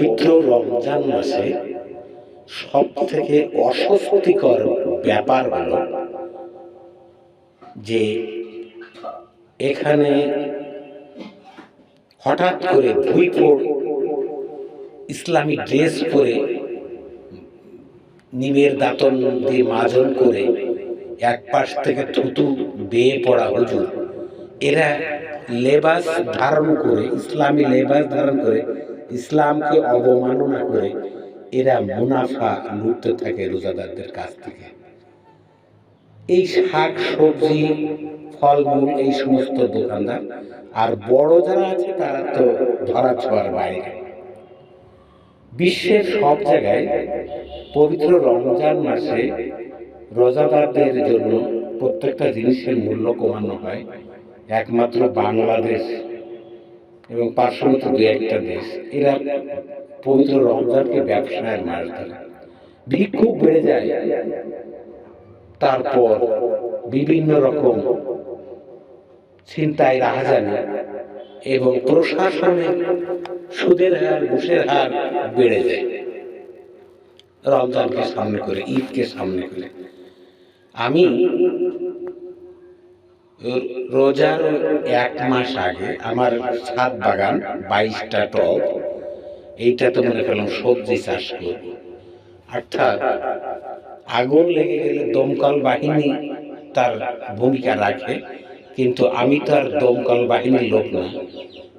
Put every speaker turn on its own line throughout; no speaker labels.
পবিত্র রমজান মাসে সব থেকে অস্বস্তিকর ব্যাপার হলো যে এখানে হঠাৎ করে ভুইপোড় ইসলামী ড্রেস পরে নিমের দাঁতন দিয়ে মাজন করে এক পাশ থেকে থুতু বেয়ে পড়া হুজুর, এরা লেবাস ধারণ করে, ইসলামী লেবাস ধারণ করে ইসলামকে অবমাননা করে এরা মুনাফা লুটতে থাকে রোজাদারদের কাছ থেকে। এই শাক, সবজি, ফলমূল, এই সমস্ত দোকানদার, আর বড় যারা আছে, তারা তো ধরা ছোঁয়ার বাইরে। বিশ্বের সব জায়গায় পবিত্র রমজান মাসে রোজাদারদের জন্য প্রত্যেকটা জিনিসের মূল্য কমানো হয়। একমাত্র বাংলাদেশ এবং পার্শ্ববর্তী দু একটা দেশ, এরা পবিত্র রমজানকে ব্যবসায়ের মাস ধরে। ভিক্ষুক বেড়ে যায়। তারপর বিভিন্ন রকম ছিনতাই, রাহাজানি এবং প্রশাসনে সুদের হার, ঘুষের হার বেড়ে যায়। রমজানকে সামনে করে, ঈদকে সামনে করে। আমি রোজার এক মাস আগে আমার ছাদ বাগান বাইশটা টব এইটা তো মনে করলাম সবজি চাষ করব অর্থাৎ আগুন লেগে গেলে দমকল বাহিনী তার ভূমিকা রাখে, কিন্তু আমি তো আর দমকল বাহিনীর লোক না।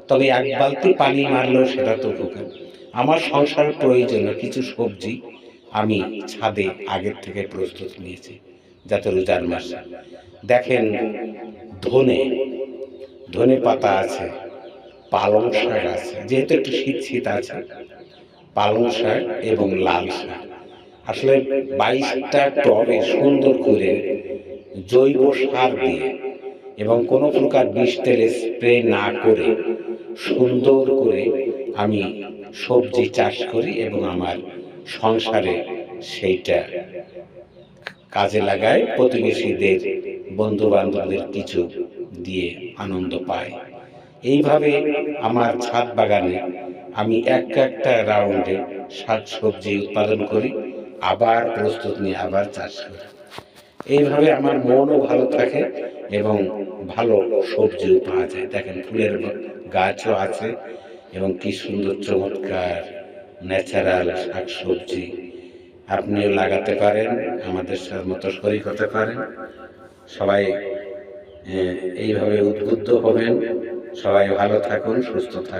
তবে এক বালতি পানি মারলেও সেটা তো উপকার। আমার সংসার প্রয়োজনে কিছু সবজি আমি ছাদে আগের থেকে প্রস্তুত নিয়েছি। যাতে রোজার মাসে দেখেন, ধনে ধনে পাতা আছে, পালং শাক আছে, যেহেতু একটু শীত শীত আছে, পালং শাক এবং লাল শাক। আসলে বাইশটা টবে সুন্দর করে জৈব সার দিয়ে এবং কোনো প্রকার বিষ তেলে স্প্রে না করে সুন্দর করে আমি সবজি চাষ করি এবং আমার সংসারে সেইটা কাজে লাগায় প্রতিবেশীদের বন্ধু বান্ধবদের কিছু দিয়ে আনন্দ পায়। এইভাবে আমার ছাদ বাগানে আমি এক একটা রাউন্ডে শাক সবজি উৎপাদন করি, আবার প্রস্তুত নিয়ে আবার চাষ করি। এইভাবে আমার মনও ভালো থাকে এবং ভালো সবজিও পাওয়া যায়। দেখেন ফুলের গাছও আছে এবং কি সুন্দর চমৎকার ন্যাচারাল শাক সবজি আপনিও লাগাতে পারেন, আমাদের মতো শরিক হতে পারেন সবাই এইভাবে উদ্বুদ্ধ হবেন। সবাই ভালো থাকুন, সুস্থ থাকুন।